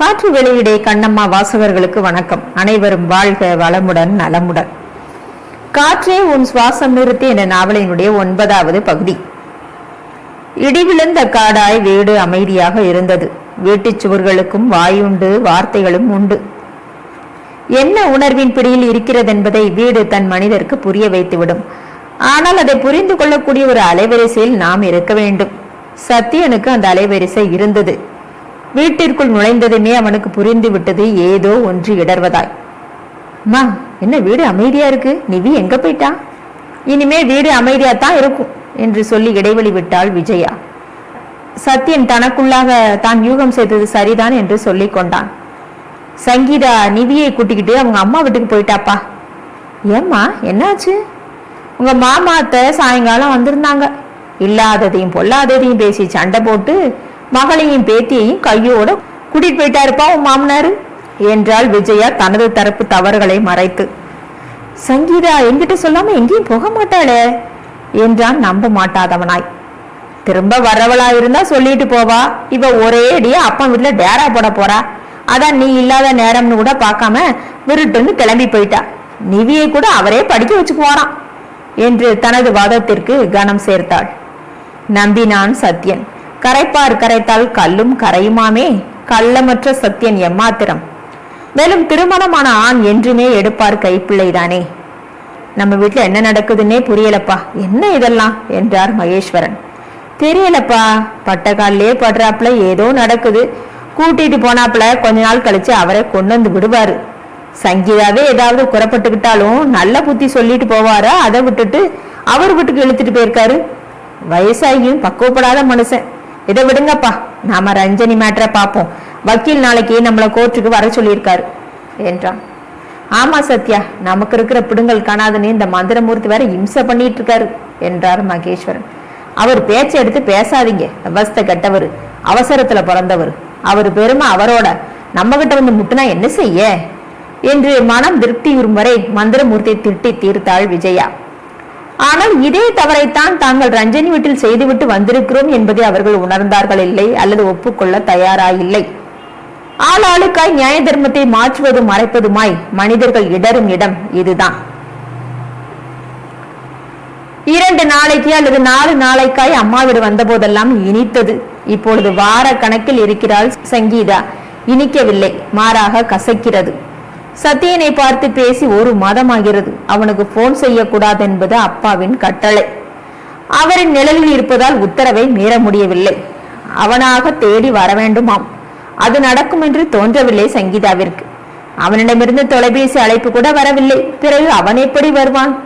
காற்று வெளியிடே கண்ணம்மா வாசகர்களுக்கு வணக்கம். அனைவரும் வாழ்க வளமுடன் நலமுடன். காற்றே உன் சுவாசம் நிறுத்தி என்ற நாவலினுடைய ஒன்பதாவது பகுதி. இடிவிழுந்த காடாய் வீடு அமைதியாக இருந்தது. வீட்டுச் சுவர்களுக்கும் வாயுண்டு வார்த்தைகளும் உண்டு. என்ன உணர்வின் பிடியில் இருக்கிறதென்பதை வீடு தன் மனிதருக்கு புரிய வைத்துவிடும். ஆனால் அதை புரிந்து கொள்ளக்கூடிய ஒரு அலைவரிசையில் நாம் இருக்க வேண்டும். சத்தியனுக்கு அந்த அலைவரிசை இருந்தது. வீட்டிற்குள் நுழைந்ததுமே அவனுக்கு புரிந்து விட்டது ஏதோ ஒன்று இடர்வதாய். அம்மா என்ன வீடு அமைதியா இருக்கு? நிவி எங்க போயிட்டா? இனிமே வீடு அமைதியா தான் இருக்கும் என்று சொல்லி இடைவெளி விட்டாள் விஜயா. சத்யன் தனக்குள்ளாக தான் யூகம் செய்தது சரிதான் என்று சொல்லிக் கொண்டான். சங்கீதா நிவியை கூட்டிக்கிட்டு அவங்க அம்மா வீட்டுக்கு போயிட்டாப்பா. ஏம்மா என்னாச்சு? உங்க மாமா அத்தை சாயங்காலம் வந்திருந்தாங்க. இல்லாததையும் பொல்லாததையும் பேசி சண்டை போட்டு மகளையும் பேத்தியையும் கையோட கூட்டிட்டு போயிட்டாருப்பா உன் மாமனாரு என்றாள் விஜயா தனது தரப்பு தவறுகளை மறைத்து. சங்கீதா என்கிட்ட சொல்லாம எங்கேயும் போக மாட்டாளே என்றான் நம்ப மாட்டாதவனாய். திரும்ப வரவளா இருந்தா சொல்லிட்டு போவா. இவ ஒரே அடியா அப்பன் வீட்டுல டேரா போட போறா. அதான் நீ இல்லாத நேரம்னு கூட பார்க்காம விருட்டுன்னு கிளம்பி போயிட்டா. நிவியை கூட அவரே படிக்க வச்சுக்குவாராம் என்று தனது வாதத்திற்கு கனம் சேர்த்தாள். நம்பினான் சத்யன். கரைப்பார் கரைத்தால் கல்லும் கரையுமாமே? கள்ளமற்ற சத்தியன் எம்மாத்திரம். மேலும் திருமணமான ஆண் என்றுமே எடுப்பார் கைப்பிள்ளைதானே? நம்ம வீட்டில் என்ன நடக்குதுன்னே புரியலப்பா. என்ன இதெல்லாம்? என்றார் மகேஸ்வரன். தெரியலப்பா. பட்டக்கால்லே படுறாப்புல ஏதோ நடக்குது. கூட்டிட்டு போனாப்புல கொஞ்ச நாள் கழிச்சு அவரை கொண்டு வந்து விடுவாரு. சங்கீதாவே ஏதாவது குறப்பட்டுக்கிட்டாலும் நல்ல புத்தி சொல்லிட்டு போவாரா? அதை விட்டுட்டு அவர் வீட்டுக்கு இழுத்துட்டு போயிருக்காரு. வயசாகியும் பக்குவப்படாத மனுஷன். இதை விடுங்கப்பா. நாம ரஞ்சனி மேட்டரை பார்ப்போம். வக்கீல் நாளைக்கு நம்மளை கோர்ட்டுக்கு வர சொல்லியிருக்காரு என்றான். ஆமா சத்யா நமக்கு இருக்கிற பிடுங்கல் காணாதுன்னு இந்த மந்திரமூர்த்தி வேற இம்சை பண்ணிட்டு இருக்காரு என்றார் மகேஸ்வரன். அவர் பேச்சை எடுத்து பேசாதீங்க. அவஸ்தை கெட்டவர் அவசரத்துல பிறந்தவர். அவர் பெருமை அவரோட. நம்ம கிட்ட வந்து முட்டுனா என்ன செய்ய? என்று மனம் திருப்தியுறும் வரை மந்திரமூர்த்தியை திட்டி தீர்த்தாள் விஜயா. ஆனால் இதே தவறைத்தான் தாங்கள் ரஞ்சனி வீட்டில் செய்துவிட்டு வந்திருக்கிறோம் என்பதை அவர்கள் உணர்ந்தார்கள் இல்லை அல்லது ஒப்புக்கொள்ள தயாராயில்லை. ஆளாளுக்காய் நியாய தர்மத்தை மாற்றுவதும் மறைப்பதுமாய் மனிதர்கள் இடரும் இடம் இதுதான். இரண்டு நாளைக்கு அல்லது நாலு நாளைக்காய் அம்மா வீடு வந்த போதெல்லாம் இனித்தது. இப்பொழுது வார கணக்கில் இருக்கிறாள் சங்கீதா. இனிக்கவில்லை மாறாக கசக்கிறது. சத்தியனை பார்த்து பேசி ஒரு மாதமாகிறது. அவனுக்கு போன் செய்யக்கூடாது என்பது அப்பாவின் கட்டளை. அவரின் நிழலில் இருப்பதால் உத்தரவை மீற முடியவில்லை. அவனாக தேடி வர வேண்டுமாம் அது நடக்கும் என்று தோன்றவில்லை சங்கீதாவிற்கு. அவனிடமிருந்து தொலைபேசி அழைப்பு கூட வரவில்லை. பிறகு அவன் எப்படி வருவான்?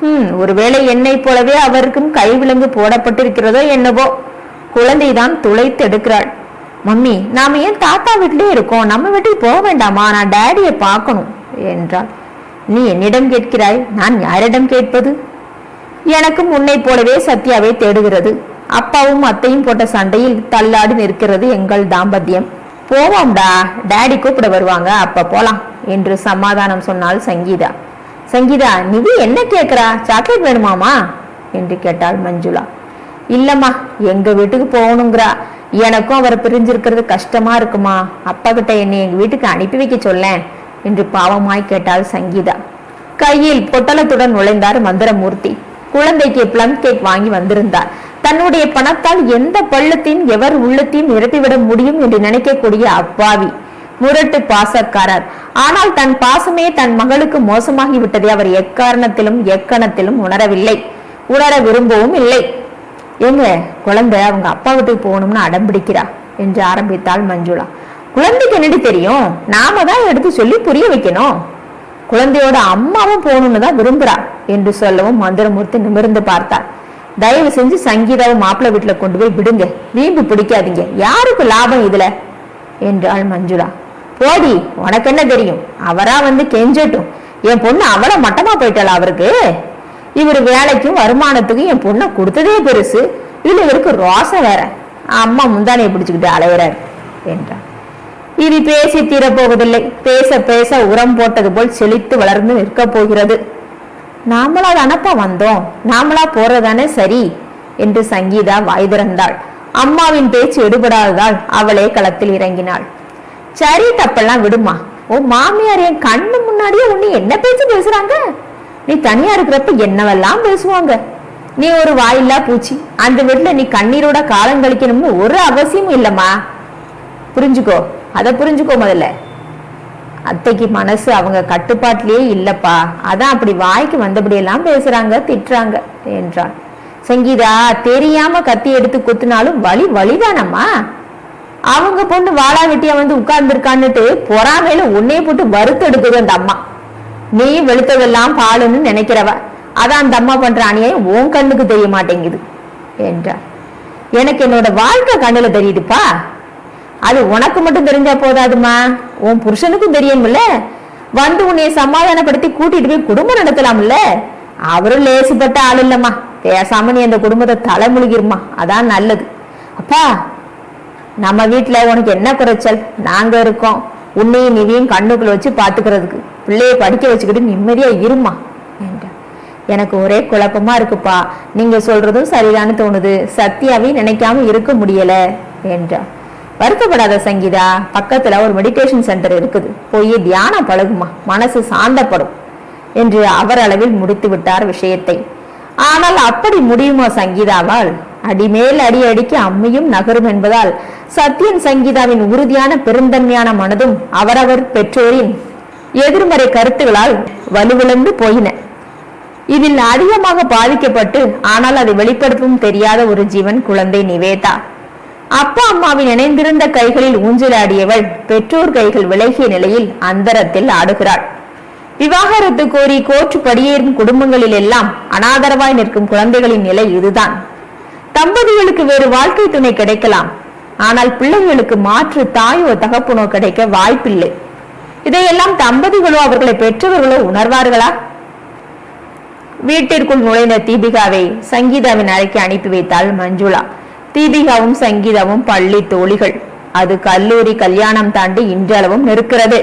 ஹம் ஒருவேளை என்னைப் போலவே அவருக்கும் கைவிலங்கு போடப்பட்டிருக்கிறதோ என்னவோ. குழந்தைதான் துளைத்து எடுக்கிறாள் மம்மி நாம் ஏன் தாத்தா வீட்டிலே இருக்கோம்? நம்ம வீட்டுக்கு போக வேண்டாமா? நான் டேடியை பார்க்கணும் என்றாள். நீ என்னிடம் கேட்கிறாய்? நான் யாரிடம் கேட்பது? எனக்கும் உன்னை போலவே சத்யாவை தேடுகிறது. அப்பாவும் அத்தையும் போட்ட சண்டையில் தள்ளாடி நிற்கிறது எங்கள் தாம்பத்தியம். போவோம்டா. டேடி கூப்பிட வருவாங்க. அப்ப போலாம் என்று சமாதானம் சொன்னாள் சங்கீதா. சங்கீதா நிவி என்ன கேட்குறா? சாக்லேட் வேணுமாமா என்று கேட்டாள் மஞ்சுளா. இல்லம்மா எங்க வீட்டுக்கு போகணுங்கிறா. எனக்கும் அவரை பிரிஞ்சிருக்கிறது கஷ்டமா இருக்குமா? அப்பா கிட்ட என்னை எங்க வீட்டுக்கு அனுப்பி வைக்க சொல்லேன் என்று பாவமாய் கேட்டாள் சங்கீதா. கையில் பொட்டலத்துடன் நுழைந்தார் மந்திரமூர்த்தி. குழந்தைக்கு பிளம் கேக் வாங்கி வந்திருந்தார். தன்னுடைய பணத்தால் எந்த பள்ளத்தையும் எவர் உள்ளத்தையும் நிரப்பிவிட முடியும் என்று நினைக்கக்கூடிய அப்பாவி முரட்டு பாசக்காரர். ஆனால் தன் பாசமே தன் மகளுக்கு மோசமாகிவிட்டதை அவர் எக்காரணத்திலும் எக்கணத்திலும் உணரவில்லை. உணர விரும்பவும் இல்லை. ஏங்க குழந்தை அவங்க அப்பா வீட்டுக்கு போகணும்னு அடம் பிடிக்கிறா என்று ஆரம்பித்தாள் மஞ்சுளா. குழந்தைக்கு என்னடி தெரியும்? நாம தான் எடுத்து சொல்லி புரிய வைக்கணும். குழந்தையோட அம்மாவும் போகணும்னு தான் விரும்புறா என்று சொல்லவும் மந்திரமூர்த்தி நிமிர்ந்து பார்த்தார் தயவு செஞ்சு சங்கீதாவை மாப்பிள்ளை வீட்டுல கொண்டு போய் விடுங்க. வீம்பு பிடிக்காதீங்க. யாருக்கு லாபம் இதுல? என்றாள் மஞ்சுளா. போடி உனக்கு என்ன தெரியும்? அவரா வந்து கெஞ்சட்டும். என் பொண்ணு அவ்வளவு மட்டமா போயிட்டாளா அவருக்கு? இவர் வேலைக்கும் வருமானத்துக்கும் என் பொண்ணை கொடுத்ததே பெருசு. இதுல இவருக்கு ரோசம் வேற. அம்மா முந்தானையை பிடிச்சுக்கிட்டு அலையிறார் என்றார். இது பேசி தீரப்போவதில்லை. பேச பேச உரம் போட்டது போல் செழித்து வளர்ந்து நிற்கப் போகிறது. நாமளா தானப்பா வந்தோம். நாமளா போறதானே சரி என்று சங்கீதா வாய் திறந்தாள். அம்மாவின் பேச்சு எடுபடாததால் அவளே களத்தில் இறங்கினாள். சரி தப்பெல்லாம் விடுமா. ஓ மாமியார் என் கண்ணு முன்னாடியே உன்னை என்ன பேச்சு பேசுறாங்க? நீ தனியா இருக்கிறப்ப என்னவெல்லாம் பேசுவாங்க? நீ ஒரு வாயில்லா பூச்சி அந்த வீட்டுல நீ கண்ணீரோட காலம் கழிக்கணும்னு ஒரு அவசியமும் இல்லம்மா. புரிஞ்சுக்கோ அதை புரிஞ்சுக்கோ முதல்ல. அத்தைக்கு மனசு அவங்க கட்டுப்பாட்டிலேயே இல்லப்பா. அதான் அப்படி வாய்க்கு வந்தபடியெல்லாம் பேசுறாங்க திட்டுறாங்க என்றான் சங்கீதா தெரியாம கத்தி எடுத்து குத்துனாலும் வலி வலிதானம்மா? அவங்க பொண்ணு வாழா வெட்டியா வந்து உட்கார்ந்துருக்கான்னுட்டு பொறாமையில உன்னே போட்டு வறுத்து எடுக்குது அந்த அம்மா. நீ வெளுத்ததெல்லாம் பாலுன்னு நினைக்கிறவ. அதான் அந்த அம்மா பண்ற அநியாயம் உன் கண்ணுக்கு தெரிய மாட்டேங்குது என்றார் எனக்கு என்னோட வாழ்க்கை கண்ணுல தெரியுதுப்பா. அது உனக்கு மட்டும் தெரிஞ்சா போதாதுமா? உன் புருஷனுக்கும் தெரியும்ல. வந்து உன்னைய சமாதானப்படுத்தி கூட்டிட்டு போய் குடும்பம் நடத்தலாம்ல. அவரும் லேசுப்பட்ட ஆள் இல்லம்மா. பேசாம நீ அந்த குடும்பத்தை தலைமுழுகிருமா அதான் நல்லது. அப்பா நம்ம வீட்டுல உனக்கு என்ன குறைச்சல்? நாங்க இருக்கோம். உன்னையும் நிவியும் கண்ணுக்குள்ள வச்சு பாத்துக்கிறதுக்கு. பிள்ளையை படிக்க வச்சுக்கிட்டு நிம்மதியாக இருமா என்றான் எனக்கு ஒரே குழப்பமா இருக்குப்பா. நீங்க சொல்றதும் சரிதான்னு தோணுது. சத்யாவை நினைக்காம இருக்க முடியல என்றான் வருத்தப்படாத சங்கீதா பக்கத்துல ஒரு மெடிடேஷன் சென்டர் இருக்குது. போய் தியானம் பழகுமா. மனசு சாந்தப்படும் என்று அவர் அளவில் முடித்து விட்டார் விஷயத்தை. ஆனால் அப்படி முடியுமா சங்கீதாவால்? அடிமேல் அடி அடிக்க அம்மையும் நகரும் என்பதால் சத்யன் சங்கீதாவின் உறுதியான பெருந்தன்மையான மனதும் அவரவர் பெற்றோரின் எதிர்மறை கருத்துகளால் வலுவிழந்து போயின. இதில் அதிகமாக பாதிக்கப்பட்டு ஆனால் அதை வெளிப்படுத்தவும் தெரியாத ஒரு ஜீவன் குழந்தை நிவேதா. அப்பா அம்மாவின் இணைந்திருந்த கைகளில் ஊஞ்சலாடியவள் பெற்றோர் கைகள் விலகிய நிலையில் அந்தரத்தில் ஆடுகிறாள். விவாகரத்து கோரி கோற்று படியேறும் குடும்பங்களில் எல்லாம் அனாதரவாய் நிற்கும் குழந்தைகளின் நிலை இதுதான். தம்பதிகளுக்கு வேறு வாழ்க்கை துணை கிடைக்கலாம். ஆனால் பிள்ளைகளுக்கு மாற்று தாயோ தகப்பனோ கிடைக்க வாய்ப்பில்லை. இதையெல்லாம் தம்பதிகளோ அவர்களை பெற்றவர்களோ உணர்வார்களா? வீட்டிற்குள் நுழைந்த தீபிகாவை சங்கீதாவின் அறைக்கு அனுப்பி வைத்தாள் மஞ்சுளா. தீபிகாவும் சங்கீதாவும் பள்ளி தோழிகள். அது கல்லூரி கல்யாணம் தாண்டி இன்றளவும் நிற்கிறது.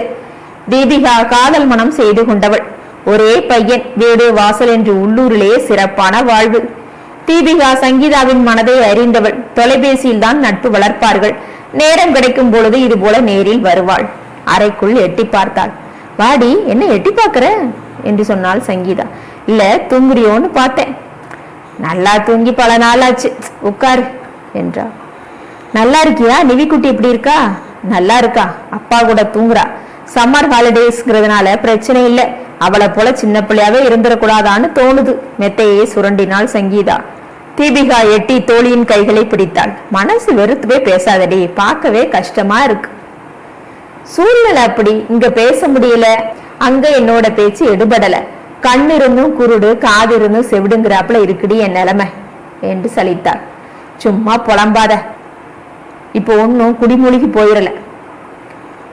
தீபிகா காதல் மனம் செய்து கொண்டவள். ஒரே பையன் வீடு வாசல் என்று உள்ளூரிலேயே சிறப்பான வாழ்வு. தீபிகா சங்கீதாவின் மனதை அறிந்தவள். தொலைபேசியில் தான் நட்பு வளர்ப்பார்கள். நேரம் கிடைக்கும் பொழுது இது போல நேரில் வருவாள். அறைக்குள் எட்டி பார்த்தாள். வாடி என்ன எட்டி பார்க்கற? என்று சொன்னாள் சங்கீதா. இல்ல தூங்குறியோன்னு பார்த்தேன். நல்லா தூங்கி பல நாள் ஆச்சு. உட்காரு என்றாள் நல்லா இருக்கியா? நிவிக்குட்டி எப்படி இருக்கா? நல்லா இருக்கா. அப்பா கூட தூங்குறா. சம்மர் ஹாலிடேஸ்ங்கிறதுனால பிரச்சனை இல்லை. அவளை போல சின்ன பிள்ளையாவே இருந்துடக்கூடாதான்னு தோணுது. மெத்தையே சுரண்டினாள் சங்கீதா. தீபிகா எட்டி தோழியின் கைகளை பிடித்தாள். மனசு வெறுத்துவே பேசாதடி. பார்க்கவே கஷ்டமா இருக்கு. சூழ்நிலை அப்படி. இங்க பேச முடியல. அங்க என்னோட பேச்சு எடுபடல. கண் இருந்தும் குருடு காது இருந்தும் செவிடுங்கிறாப்புல இருக்குடி என் நிலைமை என்று சலித்தாள் சும்மா புலம்பாத. இப்போ ஒன்றும் குடிமூழ்கி போயிடல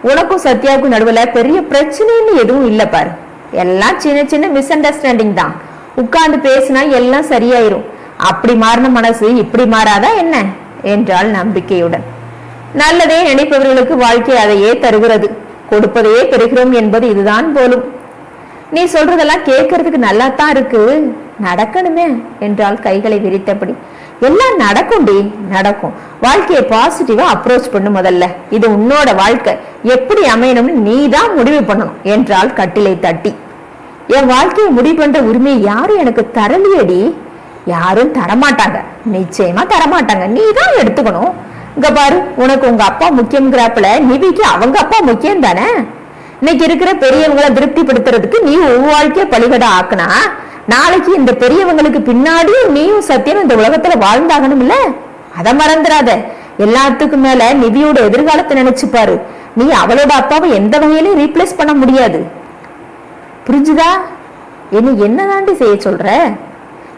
உனக்கும் சத்யாவுக்கும் நடுவுல பெரிய பிரச்சனைன்னு எதுவும் இல்ல பாரு. எல்லாம் சின்ன சின்ன மிஸ் அண்டர்ஸ்டாண்டிங் தான். உட்கார்ந்து பேசினா எல்லாம் சரியாயிரும். அப்படி மாறின மனசு இப்படி மாறாதா என்ன? என்றாள் நம்பிக்கையுடன். நல்லதே நினைப்பவர்களுக்கு வாழ்க்கை அதையே தருகிறது. கொடுப்பதையே பெறுகிறோம் என்பது இதுதான் போலும். நீ சொல்றதெல்லாம் கேட்கறதுக்கு நல்லா தான் இருக்கு. நடக்கணுமே என்றால் கைகளை விரித்தபடி. எல்லாம் நடக்கும்டி நடக்கும். வாழ்க்கையை பாசிட்டிவா அப்ரோச் பண்ணு முதல்ல. இது உன்னோட வாழ்க்கை. எப்படி அமையணும்னு நீ தான் முடிவு பண்ணணும் என்றால் கட்டிலை தட்டி. என் வாழ்க்கையை முடிவு பண்ற உரிமையை யாரும் எனக்கு தரலையடி யாரும் தரமாட்டாங்க. நிச்சயமா தரமாட்டாங்க. நீ தான் எடுத்துக்கணும். இங்க பாரு உனக்கு உங்க அப்பா முக்கியங்கிறப்பல நிவிக்கு அவங்க அப்பா முக்கியம் தானே? இன்னைக்கு இருக்கிற பெரியவங்களை திருப்திப்படுத்துறதுக்கு நீ உன் வாழ்க்கைய பலிகட ஆக்குனா நாளைக்கு இந்த பெரியவங்களுக்கு பின்னாடியும் நீயும் சத்தியம் இந்த உலகத்துல வாழ்ந்தாகணும் இல்ல அதை மறந்துடாத. எல்லாத்துக்கும் மேல நிவியோட எதிர்காலத்தை நினைச்சுப்பாரு நீ அவளோட அப்பாவை எந்த வகையிலும் ரீப்ளேஸ் பண்ண முடியாது. புரிஞ்சுதா? என்ன என்னதாண்டி செய்ய சொல்ற?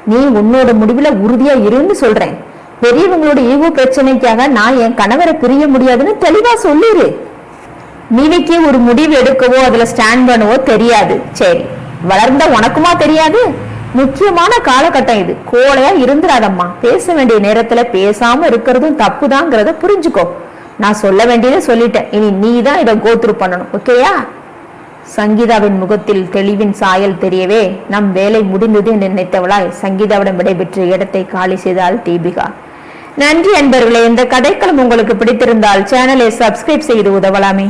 நீ உன்னோட முடிவுல உறுதியா இருன்னு சொல்றேன். பெரியவங்களோட ஈகோ பிரச்சனைக்காக நான் என் கணவரை பிரிய முடியாதுன்னு தெளிவா சொல்லிரு. நிவிக்கு ஒரு முடிவு எடுக்கவோ அதுல ஸ்டாண்ட் பண்ணவோ தெரியாது. சரி வளர்ந்த உனக்குமா தெரியாது? முக்கியமான காலகட்டம் இது. கோலையா இருந்துடாதம்மா. பேச வேண்டிய நேரத்துல பேசாம இருக்கிறதும் தப்புதாங்கிறத புரிஞ்சுக்கோ. நான் சொல்ல வேண்டியதை சொல்லிட்டேன். இனி நீ தான் இதை கோத்ரு பண்ணணும். ஓகேயா சங்கீதாவின் முகத்தில் தெளிவின் சாயல் தெரியவே நம் வேலை முடிந்தது என்று நினைத்தவளாய் சங்கீதாவிடம் விடைபெற்று இடத்தை காலி செய்தாள் தீபிகா. நன்றி அன்பர்களே இந்த கதைக்களம் உங்களுக்கு பிடித்திருந்தால் சேனலை சப்ஸ்கிரைப் செய்து உதவலாமே.